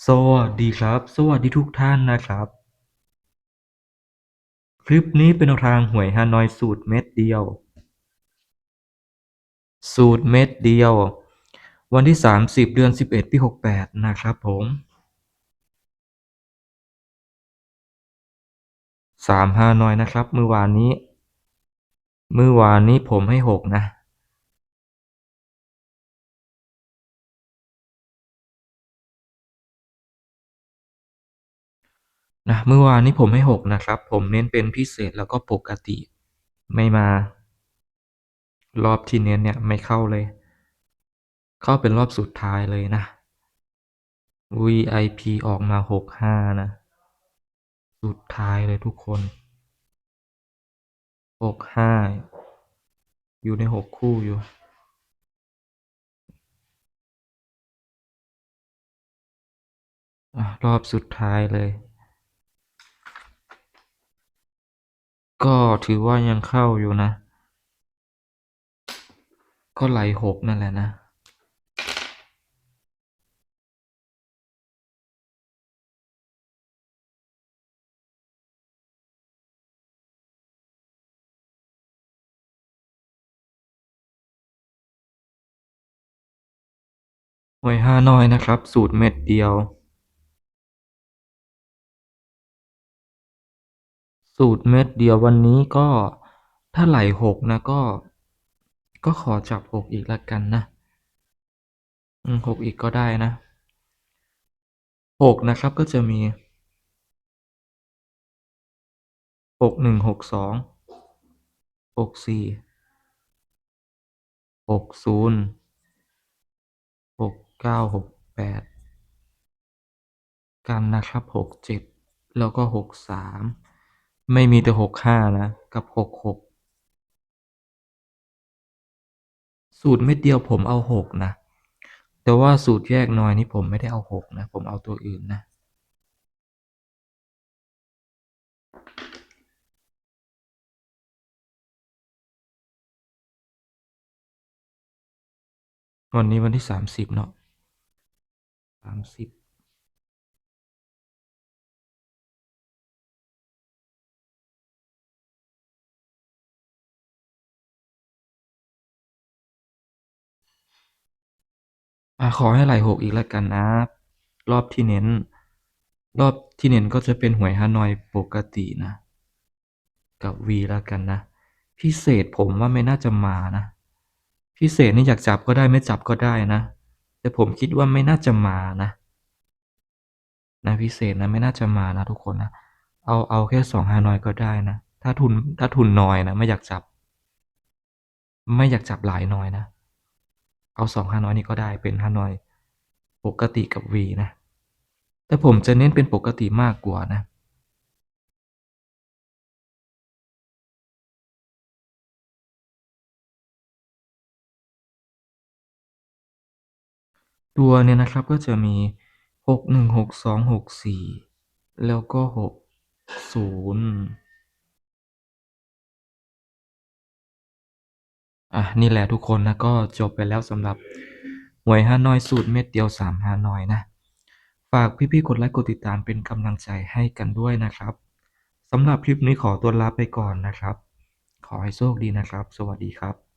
สวัสดีครับ สวัสดีทุกท่านนะครับ คลิปนี้เป็นทางหวยฮานอยสูตรเม็ดเดียว สูตรเม็ดเดียว วันที่ 30 เดือน 11 ปี 68 นะครับผม 3 ฮานอยนะครับ เมื่อวานนี้ เมื่อวานนี้ผมให้ 6 นะ นะเมื่อวานนี้ผมให้6นะครับ ผมเน้นเป็นพิเศษแล้วก็ปกติ ไม่มา รอบที่เน้นเนี่ยไม่เข้าเลย เข้าเป็นรอบสุดท้ายเลยนะ VIP ออกมา65นะ สุดท้ายเลยทุกคน65อยู่ใน6คู่อยู่อรอบสุดท้ายเลย ก็ถือว่ายังเข้าอยู่นะ ก็ไหล6นั่นแหละนะ หวยฮาน้อยนะครับ สูตรเม็ดเดียว สูตรเม็ดเดียววันนี้ก็ถ้าไหลหกนะก็ ก็ขอจับหกอีกละกันนะหกอีกก็ได้นะหกนะครับก็จะมีหกหนึ่งหกสองหกสี่หกศูนย์หกเก้าหกแปดกันนะครับหกเจ็ดแล้วก็หกสาม ไม่มีแต่65นะ กับ66สูตรเม็ดเดียวผมเอา6นะ แต่ว่าสูตรแยกน้อยนี่ผมไม่ได้เอา6นะ ผมเอาตัวอื่นนะ วันนี้วันที่30เนาะ30 อะขอให้ไหล6อีกแล้วกันนะ รอบที่เน้น รอบที่เน้นก็จะเป็นหวยฮานอยปกตินะ กับ V แล้วกันนะ พิเศษผมว่าไม่น่าจะมานะ พิเศษนี่อยากจับก็ได้ไม่จับก็ได้นะ แต่ผมคิดว่าไม่น่าจะมานะ นะพิเศษนะไม่น่าจะมานะทุกคนนะ เอาเอาแค่2ฮานอยก็ได้นะ ถ้าทุนถ้าทุนน้อยนะ ไม่อยากจับ ไม่อยากจับหลายน้อยนะ เอา2ฮานอยนี้ก็ได้เป็นฮานอยปกติกับ V นะ แต่ผมจะเน้นเป็นปกติมากกว่านะ ตัวเนี่ยนะครับก็จะมี 61 62 64 แล้วก็ 60 อะนี่แหละทุกคนนะก็จบไปแล้วสำหรับหวยฮานอยสูตรเม็ดเดียว3ฮานอยนะ ฝากพี่ๆกดไลค์กดติดตามเป็นกำลังใจให้กันด้วยนะครับสำหรับคลิปนี้ขอตัวลาไปก่อนนะครับ ขอให้โชคดีนะครับ สวัสดีครับ